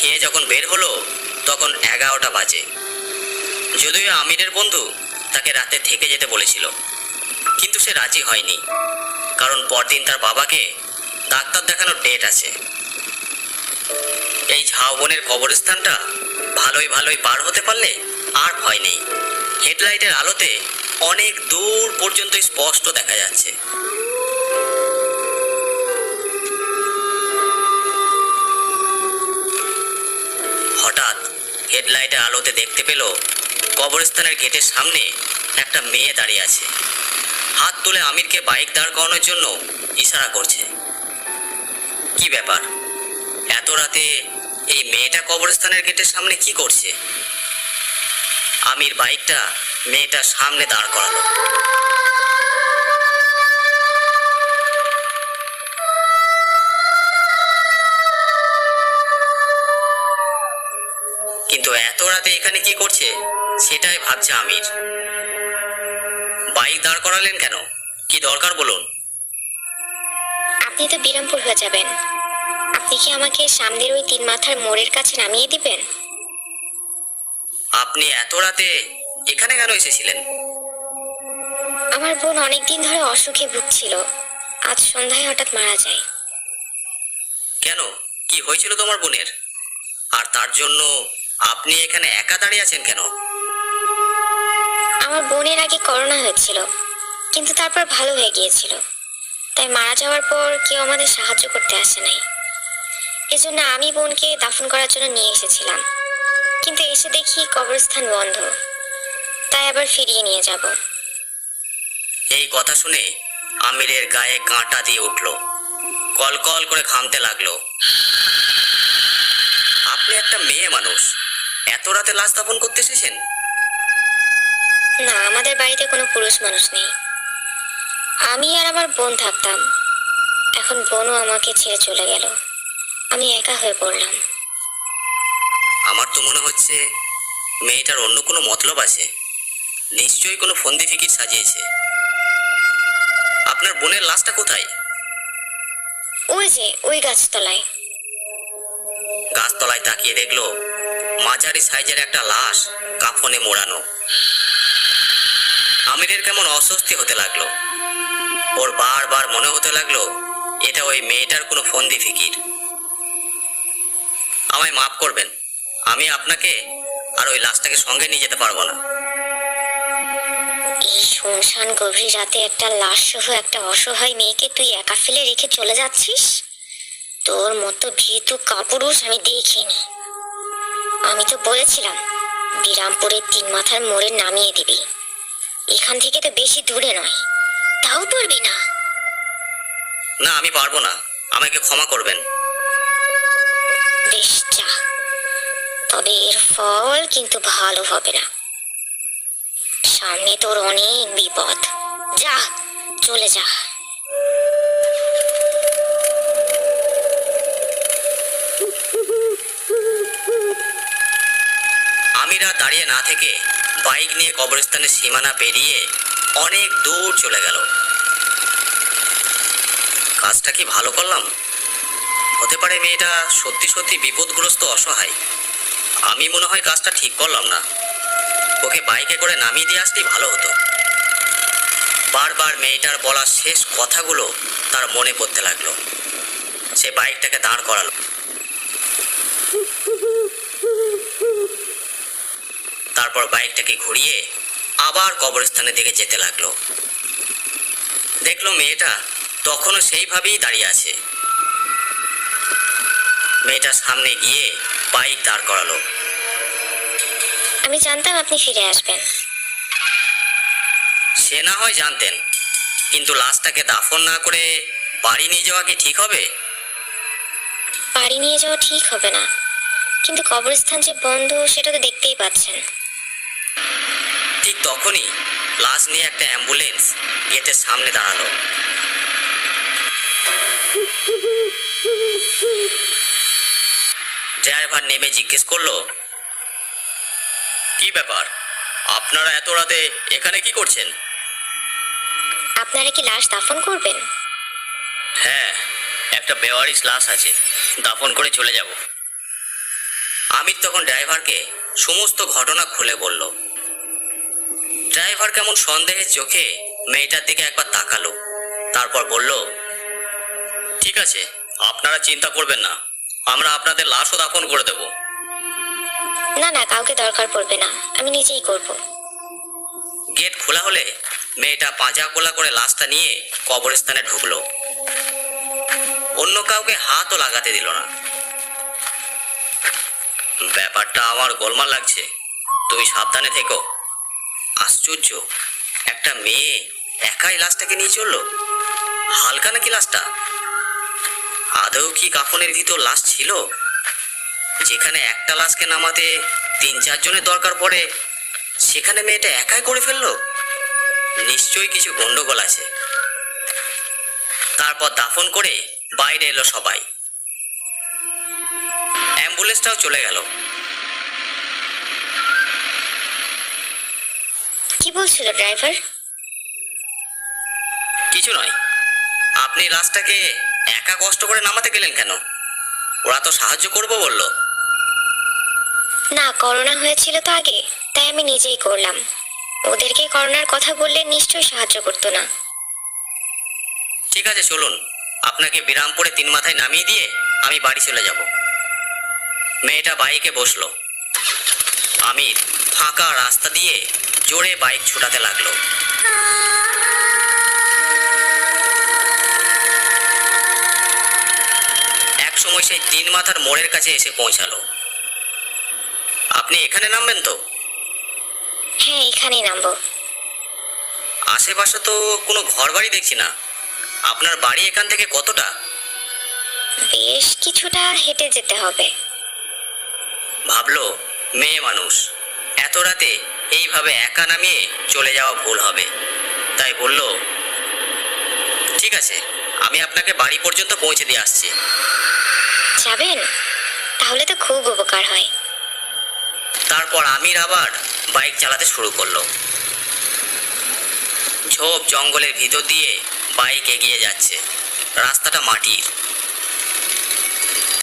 খেয়ে যখন বের হলো, তখন এগারোটা বাজে। যদিও আমিরের বন্ধু তাকে রাতে থেকে যেতে বলেছিল, কিন্তু সে রাজি হয়নি, কারণ পরদিন তার বাবাকে ডাক্তার দেখানোর ডেট আছে। এই ঝাউবনের কবরস্থানটা ভালোই ভালোই পার হতে পারলে আর ভয় নেই। হেডলাইটের আলোতে অনেক দূর পর্যন্ত স্পষ্ট দেখা যাচ্ছে। হেডলাইটের আলোতে দেখতে পেল কবরস্থানের গেটের সামনে একটা মেয়ে দাঁড়িয়ে আছে। হাত তুলে আমিরকে বাইক দাঁড় করানোর জন্য ইশারা করছে। কি ব্যাপার? এত রাতে এই মেয়েটা কবরস্থানের গেটের সামনে কি করছে? আমির বাইকটা মেয়েটার সামনে দাঁড় করালো। কিন্তু এত রাতে এখানে কি করছে? সেটাই ভাবছে আমির। বাইক দাঁড় করালেন কেন? কি দরকার বলুন? আপনি তো বিরামপুর হয়ে যাবেন। আপনি কি আমাকে সামনের ওই তিন মাথার মোড়ের কাছে নামিয়ে দিবেন? আপনি এত রাতে এখানে কেন এসেছিলেন? আমার বোন অনেকদিন ধরে অসুখে ভুগছিল। আজ সন্ধ্যায় হঠাৎ মারা যায়। কেন? কি হয়েছিল তোমার বোনের? আর তার জন্য আপনি এখানে একা দাঁড়িয়ে আছেন কেন? আমার বোনের আগে করোনা হয়েছিল কিন্তু তারপর ভালো হয়ে গিয়েছিল। তাই মারা যাওয়ার পর কেউ আমাদের সাহায্য করতে আসে নাই। এজন্য আমি বোনকে দাফন করার জন্য নিয়ে এসেছিলাম। কিন্তু এসে দেখি কবরস্থান বন্ধ। তাই আবার ফিরিয়ে নিয়ে যাব। এই কথা শুনে আমিরের গায়ে কাঁটা দিয়ে উঠল। কল কল করে ঘামতে লাগল। আপনি একটা মেয়ে মানুষ। এত রাতে লাশ স্থাপন করতে এসেছেন? না আমাদের বাড়িতে কোনো পুরুষ মানুষ নেই। আমি আর আমার বোন থাকতাম। এখন বোনও আমাকে ছেড়ে চলে গেল। আমি একা হয়ে পড়লাম। আমার তো মনে হচ্ছে মেয়েটার অন্য কোনো মতলব আছে। নিশ্চয়ই কোনো ফন্দি ফিকির সাজিয়েছে। আপনার বোনের লাশটা কোথায়? ওই যে ওই গাছতলায়। গাছতলায় তাকিয়ে দেখল মাঝারি সাইজের একটা লাশ কাফনে মোড়ানো। আমিরের কেমন অস্বস্তি হতে লাগল। ওর বারবার মনে হতে লাগল, এটা ওই মেয়েটার কোনো ফন্দি ফিকির। আমায় মাফ করবেন, আমি আপনাকে আর ওই লাশটাকে সঙ্গে নিয়ে যেতে পারব না। এই শুনশান গভীর রাতে একটা লাশ সহ একটা অসহায় মেয়েকে তুই একা ফেলে রেখে চলে যাচ্ছিস? তোর মতো ভীতু কাপুরুষ আমি দেখিনি। আমি তো বলেছিলাম বিরামপুরের তিন মাথার মোড়ে নামিয়ে দিবি। এখান থেকে তো বেশি দূরে নয়। তাও পারবি না। না আমি পারব না। আমাকে ক্ষমা করবেন। বেশ যা। তবে এর ফল কিন্তু ভালো হবে না। সামনে তোর অনেক বিপদ। যা চলে যা আমিরা দাঁড়িয়ে না থেকে বাইক নিয়ে কবরস্থানের সীমানা পেরিয়ে অনেক দূর চলে গেল। কাজটা কি ভালো করলাম? হতে পারে মেয়েটা সত্যি সত্যি বিপদগ্রস্ত, অসহায়। আমি মনে হয় কাজটা ঠিক করলাম না। ওকে বাইকে করে নামিয়ে দিয়ে আসতেই ভালো হতো। বারবার মেয়েটার বলা শেষ কথাগুলো তার মনে পড়তে লাগল। সে বাইকটাকে দাঁড় করালো। তারপর বাইকটাকে ঘুরিয়ে আবার কবরস্থানের দিকে যেতে লাগল। দেখল মেয়েটা তখনও সেইভাবেই দাঁড়িয়ে আছে। মেয়েটার সামনে গিয়ে বাইক দাঁড় করালো। আমি জানতাম আপনি ফিরে আসবেন। সে না হয় জানতেন কিন্তু লাশটাকে দাফন না করে বাড়ি নিয়ে যাওয়া কি ঠিক হবে? বাড়ি নিয়ে যাওয়া ঠিক হবে না। কিন্তু কবরস্থান যে বন্ধ সেটা তো দেখতেই পাচ্ছেন। ঠিক তখনই লাশ নিয়ে একটা অ্যাম্বুলেন্স গেটের সামনে দাঁড়াল। ড্রাইভার নেমে জিজ্ঞেস করল কি ব্যাপার? আপনারা এত রাতে এখানে কি করছেন? আপনারা কি লাশ দাফন করবেন? হ্যাঁ একটা বেওয়ারিশ লাশ আছে দাফন করে চলে যাব। আমির তখন ড্রাইভারকে সমস্ত ঘটনা খুলে বলল। ড্রাইভার কেমন সন্দেহের চোখে মেয়েটার দিকে একবার তাকালো। তারপর বলল ঠিক আছে আপনারা চিন্তা করবেন না। আমরা আপনাদের লাশও দাফন করে দেব। না না কাউকে দরকার পড়বে না। আমি নিজেই করব। গেট খোলা হলে মেয়েটা পাঁজা কোলা করে লাশটা নিয়ে কবরস্থানে ঢুকলো। অন্য কাউকে হাতও লাগাতে দিল না। ব্যাপারটা আমার গোলমাল লাগছে। তুমি সাবধানে থেকো। আশ্চর্য। একটা মেয়ে একাই লাশটাকে নিয়ে চলল? হালকা নাকি লাশটা? আদৌ কি কাফনের ভিতর লাশ ছিল? যেখানে একটা লাশকে নামাতে তিন চারজনের দরকার পড়ে, সেখানে মেয়েটা একাই করে ফেলল? নিশ্চয়ই কিছু গন্ডগোল আছে। তারপর দাফন করে বাইরে এলো সবাই। অ্যাম্বুলেন্সটাও চলে গেল। কি বলছিল ড্রাইভার? কিছু নয়। আপনি লাশটাকে একা কষ্ট করে নামাতে গেলেন কেন? ওরা তো সাহায্য করব বলল। না করোনা হয়েছিল তো আগে তাই আমি নিজেই করলাম। ওদেরকে করোনার কথা বললে নিশ্চয়ই সাহায্য করতো না। ঠিক আছে চলুন। আপনাকে বিরামপুরে তিন মাথায় নামিয়ে দিয়ে আমি বাড়ি চলে যাব। মেয়েটা বাইকে বসল। আমির ফাঁকা রাস্তা দিয়ে জোরে বাইক ছোটাতে লাগল। এক সময় সেই তিন মাথার মোড়ের কাছে এসে পৌঁছালো। আপনি এখানে নামবেন তো? হ্যাঁ এখানেই নামবো। আশেপাশে তো কোনো ঘর বাড়ি দেখছি না। আপনার বাড়ি এখান থেকে কতটা? বেশ কিছুটা হেঁটে যেতে হবে। ভাবলো মেয়ে মানুষ। এত রাতে এইভাবে একা নামিয়ে চলে যাওয়া ভুল হবে। তাই বলল ঠিক আছে আমি আপনাকে বাড়ি পর্যন্ত পৌঁছে দিয়ে আসছি। যাবেন? তাহলে তো খুব উপকার হয়। তারপর আমির আবার বাইক চালাতে শুরু করল। ঝোপ জঙ্গলের ভিতর দিয়ে বাইক এগিয়ে যাচ্ছে। রাস্তাটা মাটির।